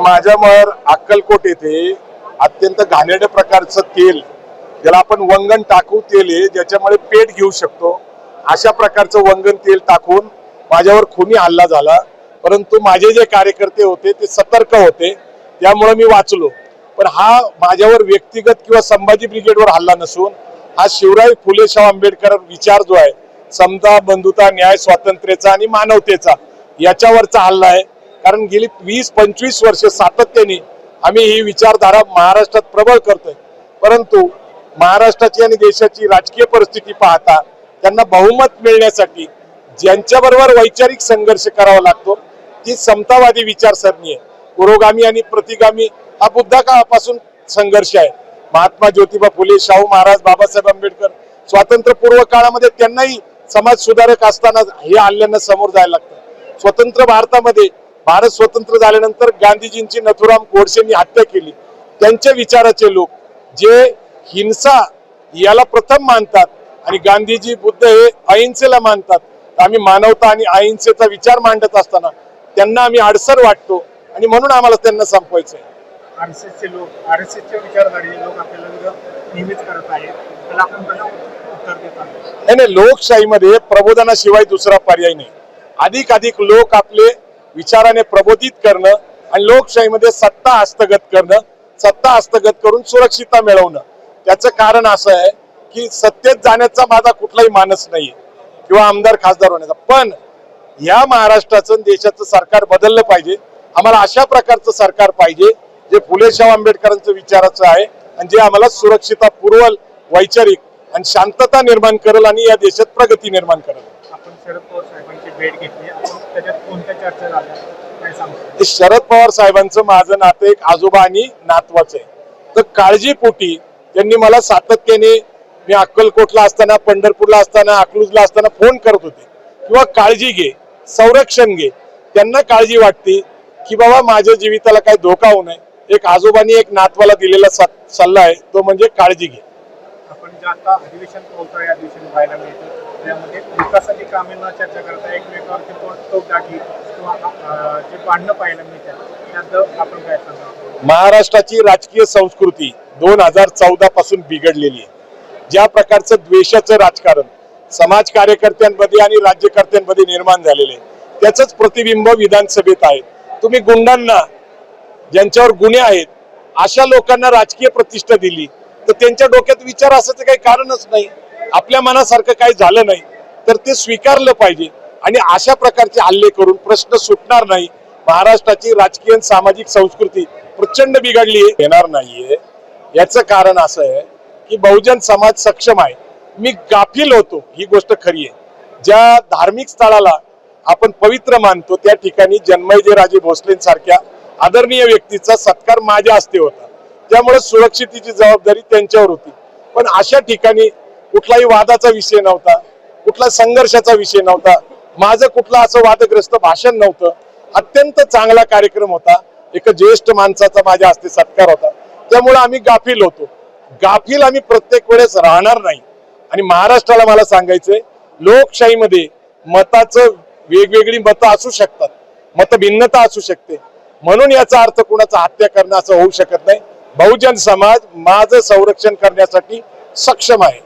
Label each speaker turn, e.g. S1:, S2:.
S1: माझ्यावर अक्कलकोट येथे अत्यंत घाणेरड्या प्रकारचं तेल ज्याला आपण वंगण टाकू तेल आहे ज्याच्यामुळे पेट घेऊ शकतो. अशा प्रकारचं वंगण तेल टाकून माझ्यावर खुनी हल्ला झाला. परंतु माझे जे कार्यकर्ते होते ते सतर्क होते. त्यामुळे मी वाचलो. पण हा माझ्यावर व्यक्तिगत किंवा संभाजी ब्रिगेडवर हल्ला नसून हा शिवराय फुले शाह आंबेडकर विचार जो आहे समता बंधुता न्याय स्वातंत्र्याचा आणि मानवतेचा याच्यावरचा हल्ला आहे. कारण गेली वीस पंचवीस वर्ष सातत्याने आम्ही ही विचारधारा महाराष्ट्रात प्रबळ करतोय. परंतु महाराष्ट्राची आणि देशाची राजकीय परिस्थिती पाहता त्यांना बहुमत मिळण्यासाठी ज्यांच्याबरोबर वैचारिक संघर्ष करावा लागतो ती समतावादी विचारसरणी आहे. पुरोगामी आणि प्रतिगामी हा बुद्धा काळापासून संघर्ष आहे. महात्मा ज्योतिबा फुले शाहू महाराज बाबासाहेब आंबेडकर स्वातंत्र्यपूर्व काळामध्ये त्यांनाही समाज सुधारक असताना हे आल्यानं समोर जायला लागतं. स्वतंत्र भारतामध्ये भारत स्वतंत्र झाल्यानंतर गांधीजींची नथुराम गोडसेंनी हत्या केली. त्यांच्या विचाराचे लोक जे हिंसा याला प्रथम मानतात आणि गांधीजी बुद्ध हे अहिंसेला मानतात आम्ही मानवता आणि अहिंसेचा विचार मांडत असताना त्यांना आम्ही अडसर वाटतो आणि म्हणून आम्हाला त्यांना संपवायचं आहे
S2: आर एस एसचे लोक आर एस एसच्या विचारधारेचे लोक आपल्याला विरोध नेहमीच करत आहेत. त्याला आपण कसं उत्तर देतात
S1: नाही नाही लोकशाहीमध्ये प्रबोधनाशिवाय दुसरा पर्याय नाही. अधिक अधिक लोक आपले विचाराने प्रबोधित करणं आणि लोकशाहीमध्ये सत्ता हस्तगत करणं सत्ता हस्तगत करून सुरक्षितता मिळवणं. त्याचं कारण असं आहे की सत्तेत जाण्याचा माझा कुठलाही मानस नाही किंवा आमदार खासदार होण्याचा. पण या महाराष्ट्राचं देशाचं सरकार बदललं पाहिजे. आम्हाला अशा प्रकारचं सरकार पाहिजे जे फुलेशाह आंबेडकरांचं विचाराचं आहे आणि जे आम्हाला सुरक्षिता पुरवल वैचारिक आणि शांतता निर्माण करेल आणि या देशात प्रगती निर्माण करेल.
S2: शरद पवार साहेबांची भेट घेतली. आपण त्याच्यात कोणत्या चर्चा झाल्या काय सांगतो
S1: शरद पवार साहेबांचं माझं नातं एक आजोबा आणि नातवाचं आहे. तर काळजीपोटी त्यांनी मला सातत्याने मी अक्कलकोटला असताना पंढरपूरला असताना अकलूजला असताना फोन करत होते. किंवा काळजी घे संरक्षण घे. त्यांना काळजी वाटते की बाबा माझ्या जीविताला काही धोका होऊ नये. एक आजोबांनी एक नातवाला दिलेला सल्ला आहे तो म्हणजे काळजी घे.
S2: जे आता अधिवेशन बोलतो या अधिवेशन पाहायला मिळतं. त्यामध्ये विकासाची कामे न चर्चा करता एकमेकावरती तो- टोकदाटी किंवा जे भांडणं पाहायला मिळतात त्यात आपण काय सांगा?
S1: महाराष्ट्राची राजकीय संस्कृती दोन हजार चौदा पासून बिघडलेली आहे. ज्या प्रकारचं द्वेषाचं राजकारण समाज कार्यकर्त्यांमध्ये आणि राज्यकर्त्यांमध्ये निर्माण झालेले आहे त्याच प्रतिबिंब विधानसभेत आहे. तुम्ही गुंडांना ज्यांच्यावर गुन्हे आहेत अशा लोकांना राजकीय प्रतिष्ठा दिली तर त्यांच्या डोक्यात विचार असायचं काही कारणच नाही. आपल्या मनासारखं काही झालं नाही. तर ते स्वीकारलं पाहिजे. आणि अशा प्रकारचे हल्ले करून प्रश्न सुटणार नाही. महाराष्ट्राची राजकीय सामाजिक संस्कृती प्रचंड बिघडली येणार नाहीये. याचं कारण असं आहे की बहुजन समाज सक्षम आहे. मी गाफील होतो. ही गोष्ट खरी आहे. ज्या धार्मिक स्थळाला आपण पवित्र मानतो त्या ठिकाणी जन्मयजे राजे भोसलेंसारख्या आदरणीय व्यक्तीचा सत्कार माझ्या हस्ते होता. त्यामुळे सुरक्षितेची जबाबदारी त्यांच्यावर होती. पण अशा ठिकाणी कुठलाही वादाचा विषय नव्हता कुठला संघर्षाचा विषय नव्हता माझं कुठलं असं वादग्रस्त भाषण नव्हतं. अत्यंत चांगला कार्यक्रम होता. एक ज्येष्ठ माणसाचा माझ्या हस्ते सत्कार होता. त्यामुळे आम्ही गाफील होतो. गाफील आम्ही प्रत्येक वेळेस राहणार नाही. आणि महाराष्ट्राला मला सांगायचंय लोकशाहीमध्ये मताचं वेगवेगळी मतं असू शकतात. मतभिन्नता असू शकते. म्हणून याचा अर्थ कुणाचा हत्या करणं असं होऊ शकत नाही. बहुजन समाज माझं संरक्षण करण्यासाठी सक्षम आहे.